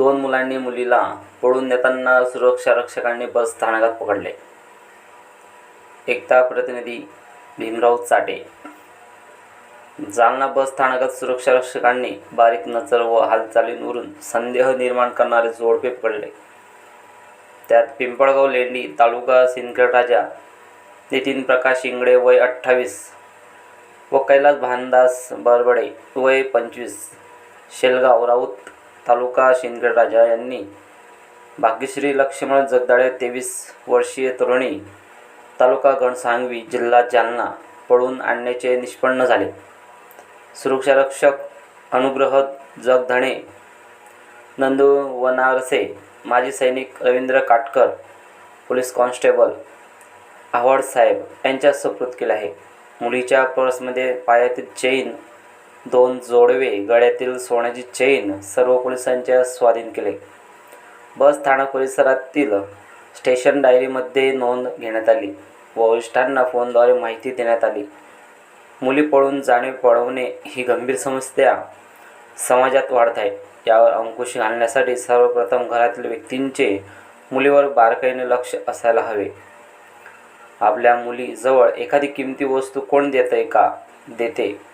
दोन मुलांनी मुलीला पळून नेताना सुरक्षा रक्षकांनी बस स्थानकात पकडले. एकता प्रतिनिधी भीमराव चाटे. जालना बस स्थानकात सुरक्षा रक्षकांनी बारीक नजर व हालचालींवरून संदेह निर्माण करणारे जोडपे पकडले. त्यात पिंपळगाव लेंडी तालुका सिंदखेड राजा नितीन प्रकाश इंगडे वय अठ्ठावीस व कैलास भानदास बरबडे वय पंचवीस शेलगाव राऊत तालुका सिंदखेड राजा यांनी भाग्यश्री लक्ष्मण जगदाळे तेवीस वर्षीय तरुणी तालुका गणसांगवी जिल्हा जालना पळून आणण्याचे निष्पन्न झाले. सुरक्षारक्षक अनुग्रह जगधणे नंदू वनारसे माजी सैनिक रवींद्र काटकर पोलीस कॉन्स्टेबल आव्हाड साहेब यांच्या सुपूर्द केले आहे. मुलीच्या पर्समध्ये पायातील चेन दोन जोडवे गळ्यातील सोन्याची चेन सर्व पोलिसांच्या स्वाधीन केले. बस स्थानक परिसरातील स्टेशन डायरीमध्ये नोंद घेण्यात आली व वरिष्ठांना फोनद्वारे माहिती देण्यात आली. मुली पळून जाणे पळवणे ही गंभीर समस्या समाजात वाढत आहे. यावर अंकुश घालण्यासाठी सर्वप्रथम घरातील व्यक्तींचे मुलीवर बारकाईने लक्ष असायला हवे. आपल्या मुलीजवळ एखादी किमती वस्तू कोण देते का? देते.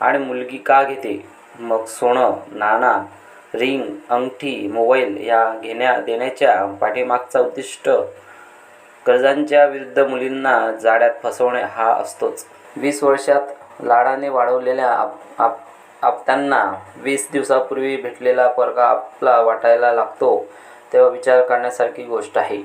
आणि मुलगी का घेते? मग सोनं नाणा रिंग अंगठी मोबाईल या घेण्या देण्याच्या पाठीमागचा उद्दिष्ट गरजांच्या विरुद्ध मुलींना जाड्यात फसवणे हा असतोच. वीस वर्षात लाडाने वाढवलेल्या आप आप आपत्यांना वीस दिवसापूर्वी भेटलेला परका आपला वाटायला लागतो तेव्हा विचार करण्यासारखी गोष्ट आहे.